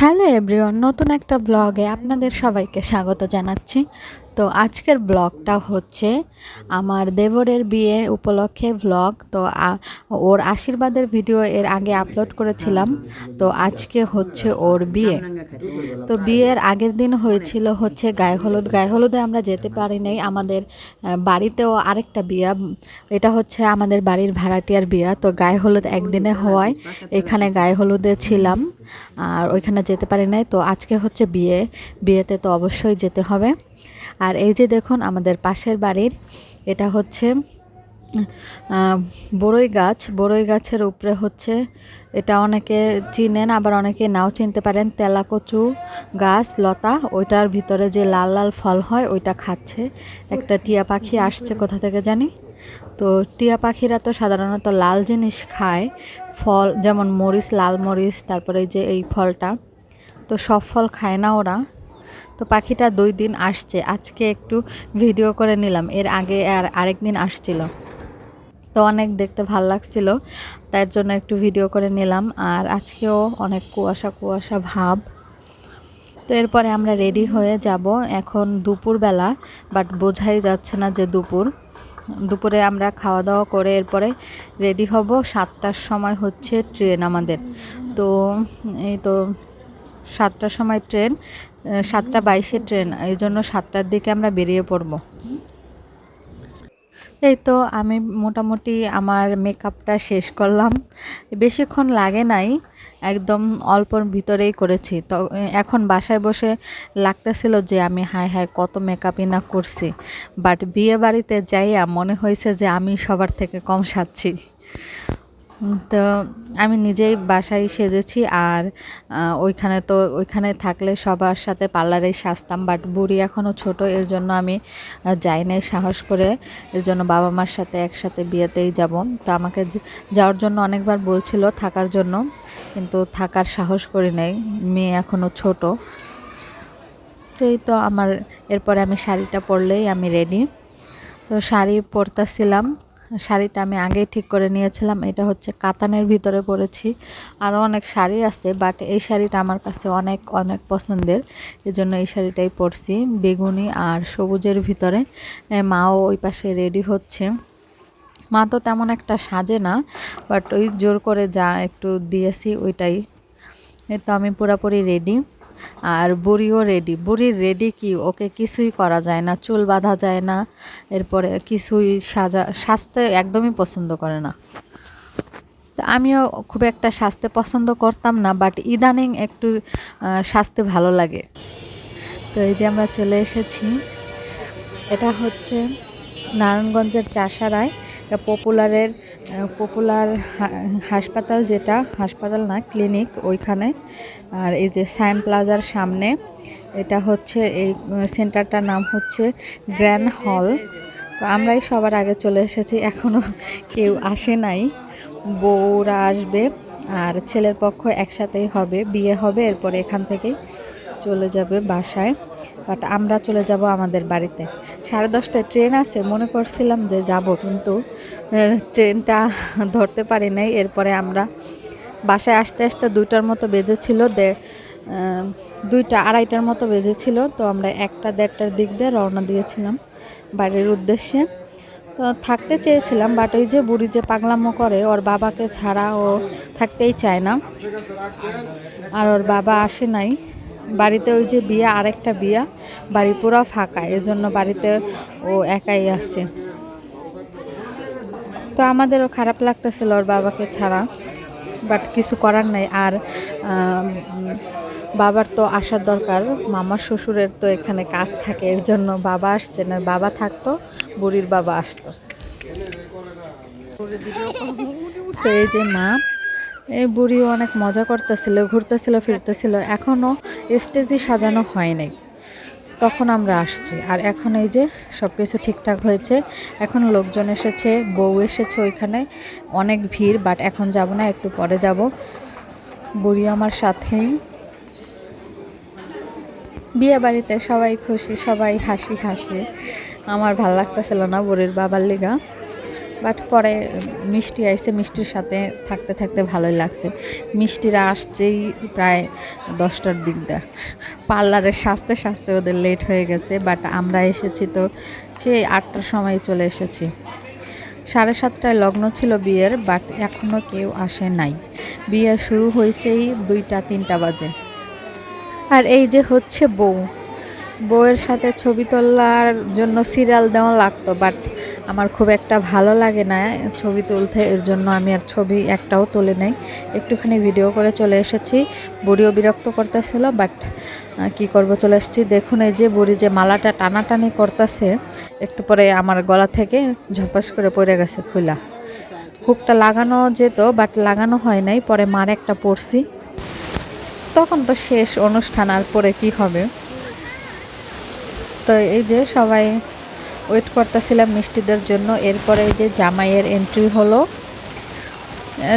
Hello everyone নতুন একটা ব্লগে আপনাদের সবাইকে স্বাগত জানাচ্ছি। তো আজকের ব্লগটা হচ্ছে আমার দেবরের বিয়ে উপলক্ষে ব্লগ তো ওর আশীর্বাদের ভিডিও এর আগে আপলোড করেছিলাম। তো আজকে হচ্ছে ওর বিয়ে। তো বিয়ের আগের দিন হয়েছিল হচ্ছে গায়ে হলুদ। গায়ে হলুদে আমরা যেতে পারি নাই আমাদের বাড়িতেও আরেকটা বিয়া। এটা হচ্ছে আমাদের বাড়ির ভাড়াটিয়ার বিয়া। তো গায়ে হলুদ একদিনে হওয়ায় এখানে গায়ে হলুদে ছিলাম। আর ওইখানে যেতে পারি নাই তো আজকে হচ্ছে বিয়ে। বিয়েতে তো অবশ্যই যেতে হবে। আর এই যে দেখুন আমাদের পাশের বাড়ির, এটা হচ্ছে বড়ই গাছ। বড়ই গাছের উপরে হচ্ছে, এটা অনেকে চিনেন, আবার অনেকে নাও চিনতে পারেন, তেলাকচু গাছ, লতা। ওইটার ভিতরে যে লাল লাল ফল হয়, ওইটা খাচ্ছে। একটা টিয়া পাখি আসছে কোথা থেকে জানি? তো টিয়া পাখিরা তো সাধারণত লাল জিনিস খায়। ফল, যেমন মরিচ, লাল মরিচ, তারপরে যে এই ফলটা। তো সব ফল খায় না ওরা। তো পাখিটা দুই দিন আসছে। আজকে একটু ভিডিও করে নিলাম। এর আগে আর আরেক দিন আসছিল। তো অনেক দেখতে ভালো লাগছিল। তার জন্য একটু ভিডিও করে নিলাম। আর আজকেও অনেক কুয়াশা কুয়াশা ভাব। তো এরপরে আমরা রেডি হয়ে যাব। এখন দুপুরবেলা বাট বোঝাই যাচ্ছে না যে দুপুর। দুপুরে আমরা খাওয়া দাওয়া করে এরপরে রেডি হব। সাতটার সময় হচ্ছে ট্রেন আমাদের। তো এই তো সাতটার সময় ট্রেন। সাতটা বাইশে ট্রেন, এই জন্য সাতটার দিকে আমরা বেরিয়ে পড়ব। এই তো আমি মোটামুটি আমার মেকআপটা শেষ করলাম। বেশিক্ষণ লাগে নাই, একদম অল্পর ভিতরেই করেছি। তো, এখন বাসায় বসে লাগতেছিল যে আমি হায় হায় কত মেকআপই না করছি। বাট বিয়ে বাড়িতে যাইয়া মনে হয়েছে যে আমি সবার থেকে কম সাজছি। তো আমি নিজেই বাসায় সেজেছি আর ওইখানে তো, ওইখানে থাকলে সবার সাথে পার্লারেই সাজতাম বাট বুড়ি এখনও ছোট, এর জন্য আমি যাই নাই সাহস করে, এর জন্য বাবা মার সাথে একসাথে বিয়েতেই যাব। তো আমাকে যাওয়ার জন্য অনেকবার বলছিল থাকার জন্য, কিন্তু থাকার সাহস করি নাই, মেয়ে এখনও ছোট। এই তো আমার, এরপরে আমি শাড়িটা পরলেই আমি রেডি তো শাড়ি পরতেছিলাম শাড়িটা আমি আগেই ঠিক করে নিয়েছিলাম, এটা হচ্ছে কাতানের ভিতরে পরেছি। আরও অনেক শাড়ি আছে বাট এই শাড়িটা আমার কাছে অনেক অনেক পছন্দের। এই জন্য এই শাড়িটাই পরছি, বেগুনি আর সবুজের ভিতরে। মাও ওই পাশে রেডি হচ্ছে। মা তো তেমন একটা সাজে না বাট ওই জোর করে যা একটু দিয়েছি ওইটাই। তো আমি পুরাপুরি রেডি আর বুড়িও রেডি বুড়ির রেডি কি? ওকে কিছুই করা যায় না, চুল বাঁধা যায় না। এরপরে কিছুই সাজা, সাজতে একদমই পছন্দ করে না। আমিও খুব একটা সাজতে পছন্দ করতাম না বাট ইদানিং একটু সাজতে ভালো লাগে। তো এই যে আমরা চলে এসেছি, এটা হচ্ছে নারায়ণগঞ্জের চাষারায়, এটা পপুলারের পপুলার হাসপাতাল যেটা, হাসপাতাল না ক্লিনিক ওইখানে। আর এই যে সাইম প্লাজার সামনে, এটা হচ্ছে এই সেন্টারটার নাম হচ্ছে গ্র্যান্ড হল তো আমরাই সবার আগে চলে এসেছি এখনও কেউ আসে নাই। বউরা আসবে, আর ছেলের পক্ষ একসাথেই হবে, বিয়ে হবে, এরপরে এখান থেকেই চলে যাবে বাসায়। বাট আমরা চলে যাব আমাদের বাড়িতে। সাড়ে দশটায় ট্রেন আছে, মনে করছিলাম যে যাব, কিন্তু ট্রেনটা ধরতে পারি নাই। এরপরে আমরা বাসায় আসতে আসতে দুইটার মতো বেজেছিল দে দুইটা, আড়াইটার মতো বেজেছিল তো আমরা একটা দেড়টার দিক দিয়ে রওনা দিয়েছিলাম বাড়ির উদ্দেশ্যে। তো থাকতে চেয়েছিলাম বাট ওই যে বুড়ি যে পাগলামো করে, ওর বাবাকে ছাড়া ও থাকতেই চায় না। আর ওর বাবা আসে নাই। বাড়িতে ওই যে বিয়া, আরেকটা বিয়া, বাড়ি পুরো ফাঁকা এর জন্য বাড়িতে ও একাই আছে। তো আমাদেরও খারাপ লাগতেছিল ওর বাবাকে ছাড়া, বাট কিছু করার নাই। আর বাবার তো আসার দরকার, মামার শ্বশুরের তো এখানে কাজ থাকে, এর জন্য বাবা আসছে না, বাবা থাকতো, বুড়ির বাবা আসতো। তো এই যে মা এই বুড়িও অনেক মজা করতেছিল, ঘুরতেছিল, ফিরতেছিল এখনও স্টেজই সাজানো হয় নাই। তখন আমরা আসছি, আর এখন এই যে সব কিছু ঠিকঠাক হয়েছে, এখন লোকজন এসেছে, বউ এসেছে ওইখানে, অনেক ভিড় বাট এখন যাব না, একটু পরে যাব। বুড়ি আমার সাথেই। বিয়ে বাড়িতে সবাই খুশি, সবাই হাসি হাসি। আমার ভালো লাগতেছিল না বুড়ির বাবার লিগা। বাট পরে মিষ্টি আইসে, মিষ্টির সাথে থাকতে থাকতে ভালোই লাগছে। মিষ্টিরা আসছেই প্রায় দশটার দিক দা পার্লারে সাজতে সাজতে ওদের লেট হয়ে গেছে বাট আমরা এসেছি তো সেই আটটার সময় চলে এসেছি। সাড়ে সাতটায় লগ্ন ছিল বিয়ের বাট এখনও কেউ আসে নাই। বিয়ে শুরু হয়েছেই দুইটা, তিনটা বাজে। আর এই যে হচ্ছে বউ বউয়ের সাথে ছবি তোলার জন্য সিরিয়াল দেওয়া লাগতো বাট আমার খুব একটা ভালো লাগে না ছবি তুলতে, এর জন্য আমি আর ছবি একটাও তুলে নেই। একটুখানি ভিডিও করে চলে এসেছি, বুড়িও বিরক্ত করতেছিল বাট কি করব চলে এসেছি। দেখুন এই যে বুড়ি যে মালাটা টানাটানি করতেছে, একটু পরে আমার গলা থেকে ঝপাস করে পড়ে গেছে খুলা হুকটা লাগানো যেত বাট লাগানো হয় নাই, পরে মার একটা পড়ছি। তখন তো শেষ অনুষ্ঠান, আর পরে কি হবে? তো এই যে সবাই ওয়েট করতেছিলাম মিষ্টিদের জন্য। এরপরে এই যে জামাইয়ের এন্ট্রি হলো।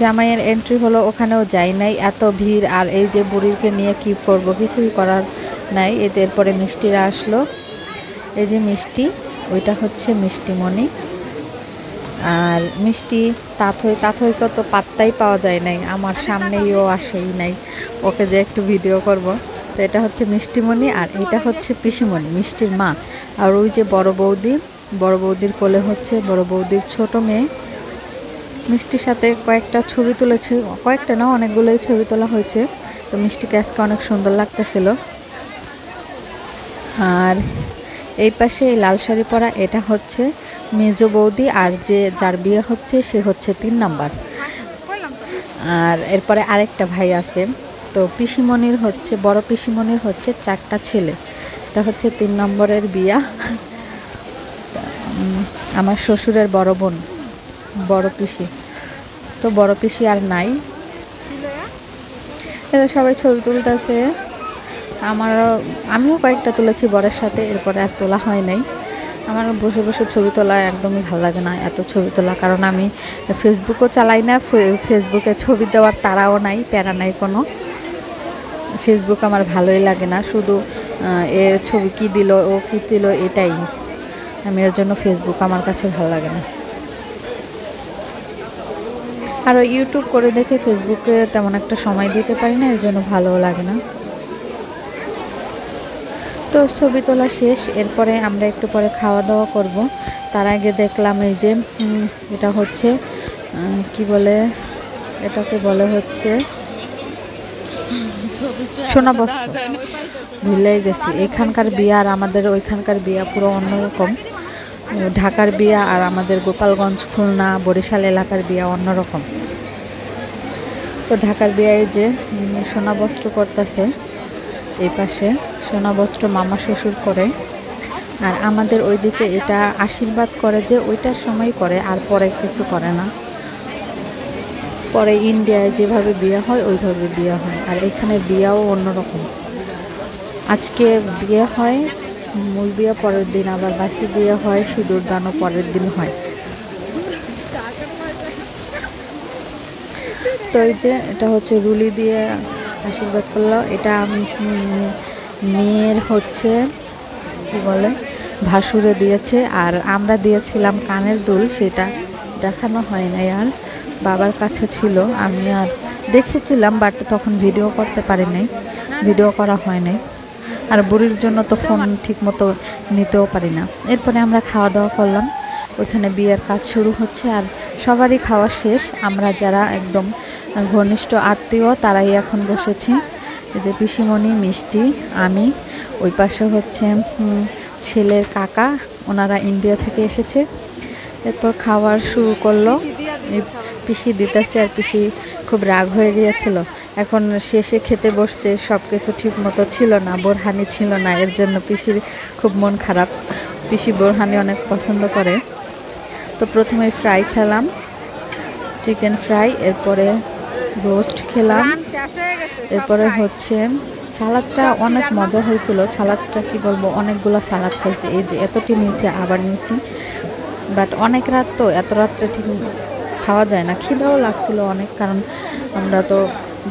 জামাইয়ের এন্ট্রি হলো, ওখানেও যাই নাই। এত ভিড়, আর এই যে বুড়িকে নিয়ে কি করব? কিছুই করার নাই। এতে এরপরে মিষ্টিরা আসলো। এই যে মিষ্টি, ওইটা হচ্ছে মিষ্টিমণি। আর মিষ্টি তাথই তাথইকে তো পাত্তাই পাওয়া যায় নাই। আমার সামনেই ও আসেই নাই। ওকে যে একটু ভিডিও করব। তো এটা হচ্ছে মিষ্টিমণি আর এটা হচ্ছে পিসিমণি, মিষ্টির মা। আর ওই যে বড় বৌদি, বড় বৌদির কোলে হচ্ছে বড় বৌদির ছোট মেয়ে। মিষ্টির সাথে কয়েকটা ছবি তুলেছে, কয়েকটা না, অনেকগুলোই ছবি তোলা হয়েছে। তো মিষ্টিকে আজকে অনেক সুন্দর লাগতেছিল। আর এই পাশে এই লাল শাড়ি পরা এটা হচ্ছে মেজো বৌদি আর যে যার বিয়ে হচ্ছে সে হচ্ছে তিন নাম্বার। আর এরপরে আরেকটা ভাই আছে। তো পিসিমণির হচ্ছে, বড় পিসিমণির হচ্ছে চারটা ছেলে। এটা হচ্ছে তিন নম্বরের বিয়া। আমার শ্বশুরের বড় বোন, বড় পিসি। তো বড় পিসি আর নাই। এদের সবাই ছবি তুলতেছে। আমারও, আমিও কয়েকটা তুলেছি বরের সাথে, এরপরে আর তোলা হয় নাই। আমার বসে বসে ছবি তোলা একদমই ভালো লাগে না, এত ছবি তোলা। কারণ আমি ফেসবুকও চালাই না ফেসবুকে ছবি দেওয়ার তারাও নাই, প্যারা নাই কোনো। ফেসবুক আমার ভালোই লাগে না। শুধু এর ছবি কি দিল, ও কী দিল, এটাই। আমি এর জন্য ফেসবুক আমার কাছে ভালো লাগে না। আর ইউটিউব করে দেখে ফেসবুকে তেমন একটা সময় দিতে পারি না, এর জন্য ভালোও লাগে না। তো ছবি তোলা শেষ, এরপরে আমরা একটু পরে খাওয়া দাওয়া করব। তার আগে দেখলাম এই যে এটা হচ্ছে কি বলে, এটাকে বলে হচ্ছে সোনা বস্ত্র ভুলেই গেছি। এখানকার বিয়া আর আমাদের ওইখানকার বিয়া পুরো অন্যরকম। ঢাকার বিয়া আর আমাদের গোপালগঞ্জ, খুলনা, বরিশাল এলাকার বিয়া অন্যরকম। তো ঢাকার বিয়ায় যে সোনা বস্ত্র করতেছে, এই পাশে সোনা বস্ত্র মামা শ্বশুর করে। আর আমাদের ওইদিকে এটা আশীর্বাদ করে যে, ওইটার সময় করে, আর পরে কিছু করে না। পরে ইন্ডিয়ায় যেভাবে বিয়ে হয়, ওইভাবে বিয়ে হয়। আর এখানে বিয়াও অন্যরকম। আজকে বিয়ে হয়, মূল বিয়ে পরের দিন, আবার বাসি বিয়ে হয়, সিঁদুর দানও পরের দিন হয়। তো এই যে, এটা হচ্ছে রুলি দিয়ে আশীর্বাদ করল। এটা মেয়ের হচ্ছে, কি বলে, ভাসুরে দিয়েছে। আর আমরা দিয়েছিলাম কানের দুল, সেটা দেখানো হয় নাই আর। বাবার কাছে ছিল, আমি আর দেখেছিলাম বাট তখন ভিডিও করতে পারি নাই ভিডিও করা হয় নাই। আর বুড়ির জন্য তো ফোন ঠিক মতো নিতেও পারি না। এরপরে আমরা খাওয়া দাওয়া করলাম, ওইখানে বিয়ের কাজ শুরু হচ্ছে, আর সবারই খাওয়া শেষ। আমরা যারা একদম ঘনিষ্ঠ আত্মীয়, তারাই এখন বসেছি। যে পিসিমণি, মিষ্টি, আমি, ওই পাশে হচ্ছে ছেলের কাকা, ওনারা ইন্ডিয়া থেকে এসেছে। এরপর খাওয়ার শুরু করল। পিসি দিতেছে আর পিসি খুব রাগ হয়ে গিয়েছিল। এখন শেষে খেতে বসছে সব কিছু ঠিক মতো ছিল না, বোরহানি ছিল না, এর জন্য পিসির খুব মন খারাপ। পিসি বোরহানি অনেক পছন্দ করে। তো প্রথমে ফ্রাই খেলাম, চিকেন ফ্রাই, এরপরে রোস্ট খেলাম, এরপরে হচ্ছে সালাদটা অনেক মজা হয়েছিল। সালাদটা কি বলব, অনেকগুলো সালাদ খাইছি। এই যে এতটি নিয়েছি, আবার নিয়েছি। বাট অনেক রাত তো, এত রাত্রে ঠিক খাওয়া যায় না। খিদাও লাগছিল অনেক, কারণ আমরা তো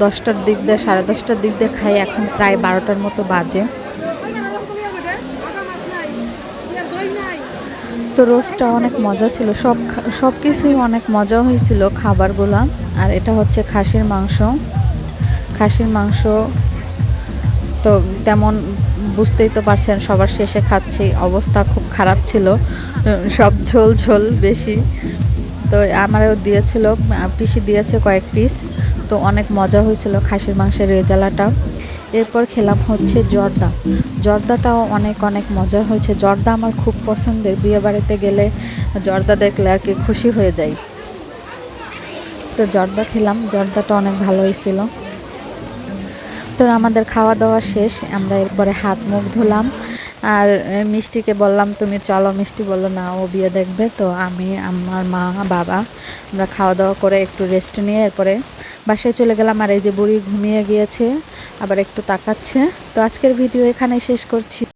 দশটার দিক দিয়ে, সাড়ে দশটার দিক দিয়ে খাই, এখন প্রায় বারোটার মতো বাজে। তো রোস্টটা অনেক মজা ছিল। সব সব কিছুই অনেক মজা হয়েছিল খাবারগুলো। আর এটা হচ্ছে খাসির মাংস। খাসির মাংস তো তেমন বুঝতেই তো পারছেন, সবার শেষে খাচ্ছি। অবস্থা খুব খারাপ ছিল। সব ঝোল ঝোল বেশি। তো আমারও দিয়েছিল পিসি দিয়েছে কয়েক পিস তো অনেক মজা হয়েছিল খাসির মাংসের রেজালাটা এরপর খেলাম হচ্ছে জর্দা। জর্দাটাও অনেক অনেক মজা হয়েছে। জর্দা আমার খুব পছন্দের। বিয়ে বাড়িতে গেলে জর্দা দেখলে আর কি খুশি হয়ে যাই। তো জর্দা খেলাম। জর্দাটা অনেক ভালো হয়েছিল তো আমাদের খাওয়া দাওয়া শেষ। আমরা এরপরে হাত মুখ ধুলাম। আর মিষ্টিকে বললাম, তুমি চলো মিষ্টি বলল, না, ও বিয়ে দেখবে। তো আমি, আমার মা, বাবা, আমরা খাওয়া দাওয়া করে একটু রেস্ট নিয়ে এরপরে বাসায় চলে গেলাম। আর এই যে বুড়ি ঘুমিয়ে গিয়েছে, আবার একটু তাকাচ্ছে। তো আজকের ভিডিও এখানে শেষ করছি।